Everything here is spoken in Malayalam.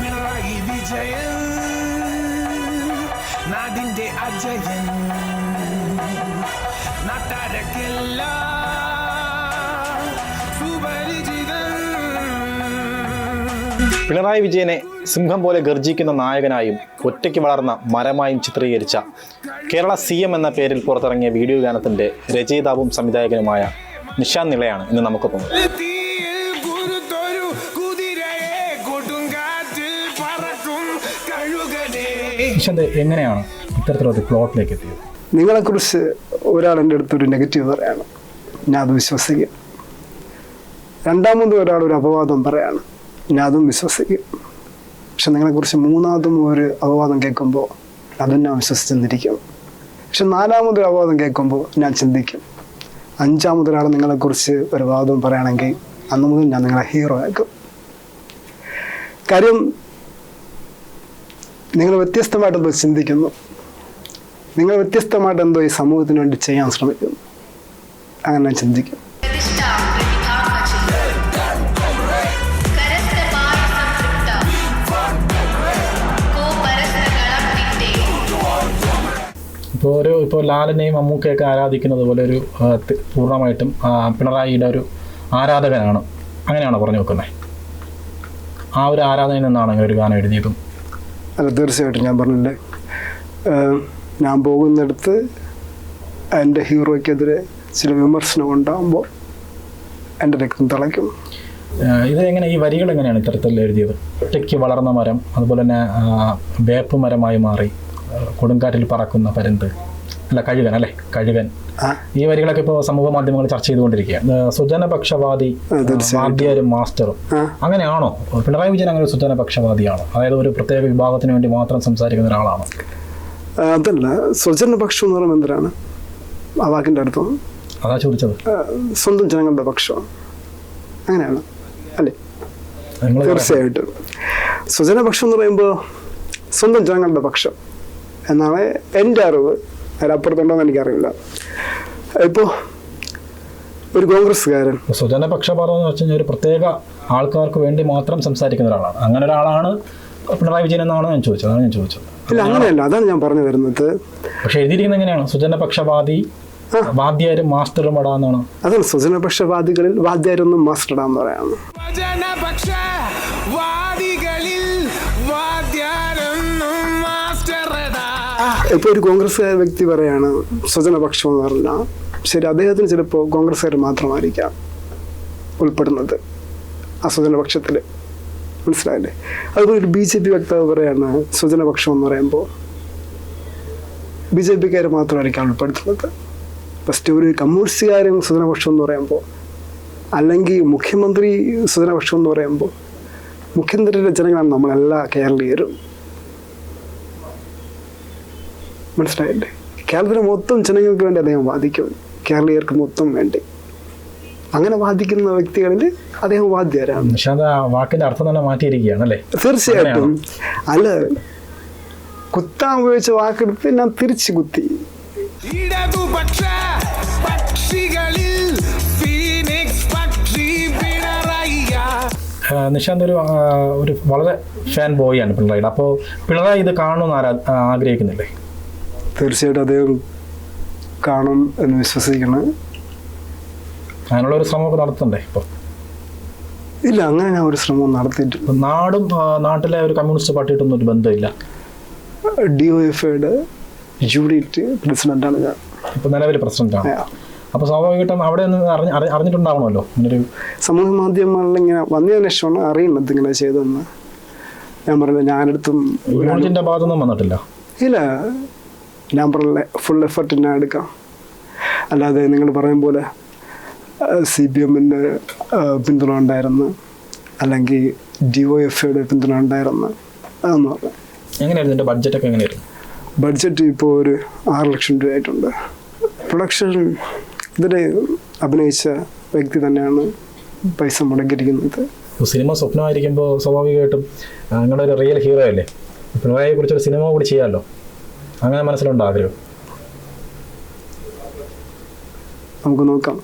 പിണറായി വിജയൻ നാടിന്റെ അജയൻ. നാട്ടാരക്കെല്ലാം പിണറായി വിജയനെ സിംഹം പോലെ ഗർജിക്കുന്ന നായകനായും ഒറ്റയ്ക്ക് വളർന്ന മരമായും ചിത്രീകരിച്ച കേരള സി എം എന്ന പേരിൽ പുറത്തിറങ്ങിയ വീഡിയോ ഗാനത്തിന്റെ രചയിതാവും സംവിധായകനുമായ നിഷാൻ നിളയാണ് ഇന്ന് നമുക്കൊപ്പം. നിഷാന്ത് എങ്ങനെയാണ് ഇത്തരത്തിലൊരു പ്ലോട്ടിലേക്ക് എത്തിയത്? നിങ്ങളെക്കുറിച്ച് ഒരാൾ എന്റെ അടുത്തൊരു നെഗറ്റീവ് പറയാണ്. ഞാൻ അത് വിശ്വസിക്കും. രണ്ടാമതും ഒരാൾ ഒരു അപവാദം പറയാണ്. ഞാൻ അതും വിശ്വസിക്കും. പക്ഷെ നിങ്ങളെക്കുറിച്ച് മൂന്നാമതും ഒരു അപവാദം കേൾക്കുമ്പോൾ അതും ഞാൻ വിശ്വസിച്ചെന്നിരിക്കും പക്ഷെ നാലാമതൊരു അപവാദം കേൾക്കുമ്പോൾ ഞാൻ ചിന്തിക്കും. അഞ്ചാമതൊരാൾ നിങ്ങളെക്കുറിച്ച് ഒരു വാദം പറയുകയാണെങ്കിൽ അന്ന് മുതൽ ഞാൻ നിങ്ങളെ ഹീറോ ആക്കും. കാര്യം നിങ്ങൾ വ്യത്യസ്തമായിട്ടെന്തോ ചിന്തിക്കുന്നു. നിങ്ങൾ വ്യത്യസ്തമായിട്ട് എന്തോ ഈ സമൂഹത്തിന് വേണ്ടി ചെയ്യാൻ ശ്രമിക്കുന്നു. അങ്ങനെ ഞാൻ ചിന്തിക്കും. ഇപ്പോൾ ഒരു ഇപ്പോൾ ലാലനെയും അമ്മൂക്കയൊക്കെ ആരാധിക്കുന്നത് പോലെ ഒരു പൂർണമായിട്ടും പിണറായിയുടെ ഒരു ആരാധകനാണ്. അങ്ങനെയാണോ പറഞ്ഞു നോക്കുന്നത് ആ ഒരു ആരാധനയിൽ നിന്നാണ് ഒരു ഗാനം എഴുതിയതും അല്ല തീർച്ചയായിട്ടും ഞാൻ പറഞ്ഞില്ലേ. ഞാൻ പോകുന്നിടത്ത് എന്റെ ഹീറോയ്ക്കെതിരെ ചില വിമർശനം ഉണ്ടാകുമ്പോൾ എന്റെ രക്തം തിളയ്ക്കും. ഇത് എങ്ങനെ ഈ വരികൾ എങ്ങനെയാണ് ഇത്തരത്തിൽ എഴുതിയത്? ഒറ്റയ്ക്ക് വളർന്ന മരം അതുപോലെ തന്നെ വേപ്പ് മരമായി മാറി കൊടുങ്കാറ്റിൽ പറക്കുന്ന പരുന്ത്. അല്ല കഴുകൻ അല്ലേ? കഴുകൻ ഈ വരികളൊക്കെ ഇപ്പോൾ സമൂഹ മാധ്യമങ്ങൾ ചർച്ച ചെയ്തുകൊണ്ടിരിക്കുകയാണ്. സുജനപക്ഷവാദി. വാദ്യരും മാസ്റ്ററും. അങ്ങനെയാണോ? പിണറായി വിജയൻ അങ്ങനെ സുജനപക്ഷവാദിയാണോ. അതായത് ഒരു പ്രത്യേക വിഭാഗത്തിന് വേണ്ടി മാത്രം സംസാരിക്കുന്ന ഒരാളാണോ? അതല്ല. സ്വജനപക്ഷം എന്ന് പറയുമ്പോൾ എന്തിനാണ്? ആ വാക്കിന്റെ അർത്ഥം. അതാ ചോദിച്ചത്. സ്വന്തം ജനങ്ങളുടെ പക്ഷമാണ്. അങ്ങനെയാണ്. അല്ലേ? തീർച്ചയായിട്ടും. സുജനപക്ഷം എന്ന് പറയുമ്പോൾ സ്വന്തം ജനങ്ങളുടെ പക്ഷം. എന്നാണ് എന്റെ അറിവ്. അതിലപ്പുറത്തുണ്ടോ എന്ന് എനിക്കറിയില്ല. ഇപ്പോ ഒരു കോൺഗ്രസ്സുകാരൻ സുജനപക്ഷപാതം എന്ന് വെച്ച് കഴിഞ്ഞാൽ ഒരു പ്രത്യേക ആൾക്കാർക്ക് വേണ്ടി മാത്രം സംസാരിക്കുന്ന ഒരാളാണ്. അങ്ങനെ ഒരാളാണ് പിണറായി വിജയൻ എന്നാണ് ഞാൻ ചോദിച്ചത്. അതാണ് ഞാൻ ചോദിച്ചത്. ഇല്ല അങ്ങനെയല്ല. അതാണ് ഞാൻ പറഞ്ഞു വരുന്നത്. പക്ഷെ എഴുതിയിരിക്കുന്നത് എങ്ങനെയാണ്? സുജനപക്ഷപാതി വാദ്യാരും മാസ്റ്ററും അടാന്നാണ്? അതാണ് സ്വജനപക്ഷവാദികളിൽ വാദ്യാരൊന്നും മാസ്റ്റർ ഇടാന്ന് പറയാം ഇപ്പോൾ ഒരു കോൺഗ്രസ്സുകാർ വ്യക്തി പറയാണ് സ്വജനപക്ഷം എന്ന് പറഞ്ഞാൽ ശരി അദ്ദേഹത്തിന് ചിലപ്പോൾ കോൺഗ്രസ്സുകാർ മാത്രമായിരിക്കാം ഉൾപ്പെടുന്നത്. ആ സ്വജനപക്ഷത്തിൽ മനസ്സിലായില്ലേ? അതുപോലെ ഒരു ബി ജെ പി വക്താവ് പറയാണ് സ്വജനപക്ഷം എന്ന് പറയുമ്പോൾ ബി ജെ പിക്കാർ മാത്രമായിരിക്കാം ഉൾപ്പെടുത്തുന്നത്. ഫസ്റ്റ് ഒരു കമ്മ്യൂണിസ്റ്റുകാരും സ്വജനപക്ഷം എന്ന് പറയുമ്പോൾ അല്ലെങ്കിൽ മുഖ്യമന്ത്രി സ്വജനപക്ഷം എന്ന് പറയുമ്പോൾ മുഖ്യമന്ത്രിയുടെ ജനങ്ങളാണ് നമ്മളെല്ലാ കേരളീയരും. മനസ്സിലായില്ലേ? കേരളത്തിലെ മൊത്തം ജനങ്ങൾക്ക് വേണ്ടി അദ്ദേഹം വാദിക്കും. കേരളീയർക്ക് മൊത്തം വേണ്ടി. അങ്ങനെ വാദിക്കുന്ന വ്യക്തികളിൽ അദ്ദേഹം വാദ്യരാണ് വാക്കിന്റെ അർത്ഥം തന്നെ മാറ്റിയിരിക്കുകയാണ് അല്ലേ? തീർച്ചയായിട്ടും. അല്ല കുത്താൻ ഉപയോഗിച്ച വാക്കെടുത്ത് ഞാൻ തിരിച്ചു കുത്തി. നിഷാന്ത് ഒരു ഒരു വളരെ ഫാൻ ബോയ് ആണ് പിണറായിയുടെ. അപ്പോൾ പിണറായി ഇത് കാണുമെന്ന് ആരാ ആഗ്രഹിക്കുന്നില്ലേ? തീർച്ചയായിട്ടും അദ്ദേഹം കാണും എന്ന് വിശ്വസിക്കണം അങ്ങനെയുള്ള ഒരു ശ്രമമൊക്കെ നടത്തണ്ടേ ഇപ്പൊ? ഇല്ല അങ്ങനെ ഞാൻ ഒരു ശ്രമം നടത്തിയിട്ടില്ല. നാടും നാട്ടിലെ ഒരു കമ്മ്യൂണിസ്റ്റ് പാർട്ടിയായിട്ടൊന്നും ഒരു ബന്ധമില്ല? ഡി ഒ എഫ് ഐയുടെ ജൂഡിറ്റ് പ്രസിഡന്റാണ് ഞാൻ. ഇപ്പം നിലവിൽ പ്രസിഡന്റാണ്. ആണ് അപ്പോൾ സ്വാഭാവികമായിട്ടും അവിടെ നിന്ന് അറിഞ്ഞ് അറി- അറിഞ്ഞിട്ടുണ്ടാവണമല്ലോ? ഇങ്ങനൊരു സമൂഹ മാധ്യമങ്ങളിൽ ഇങ്ങനെ വന്നതിന് ശേഷമാണ് അറിയുന്നത് ഇങ്ങനെ ചെയ്തതെന്ന്. ഞാൻ പറഞ്ഞില്ല ഞാനെടുത്തും ഭാഗത്തൊന്നും വന്നിട്ടില്ല? ഇല്ല. ഞാൻ പറഞ്ഞ ഫുൾ എഫർട്ട് ഞാൻ എടുക്കാം. അല്ലാതെ നിങ്ങൾ പറയും പോലെ സി പി എമ്മിന്റെ പിന്തുണ ഉണ്ടായിരുന്നു. അല്ലെങ്കിൽ ഡി ഒ എഫ് ഐയുടെ പിന്തുണ ഉണ്ടായിരുന്നു. അതെന്ന് പറഞ്ഞു. എങ്ങനെയായിരുന്നു എന്റെ ബഡ്ജറ്റ് ഒക്കെ എങ്ങനെയായിരുന്നു? ബഡ്ജറ്റ് ഇപ്പോൾ ഒരു ആറ് ലക്ഷം രൂപയായിട്ടുണ്ട് പ്രൊഡക്ഷൻ ഇതിനെ അഭിനയിച്ച വ്യക്തി തന്നെയാണ് പൈസ മുടക്കിയിരിക്കുന്നത്. സിനിമ സ്വപ്നമായിരിക്കുമ്പോൾ സ്വാഭാവികമായിട്ടും നിങ്ങളുടെ ഒരു റിയൽ ഹീറോ അല്ലേ? പിണറായിയെ കുറിച്ചൊരു സിനിമ കൂടി ചെയ്യാമല്ലോ. അങ്ങനെ മനസ്സിലുണ്ട് ആഗ്രഹം? നമുക്ക് നോക്കാം.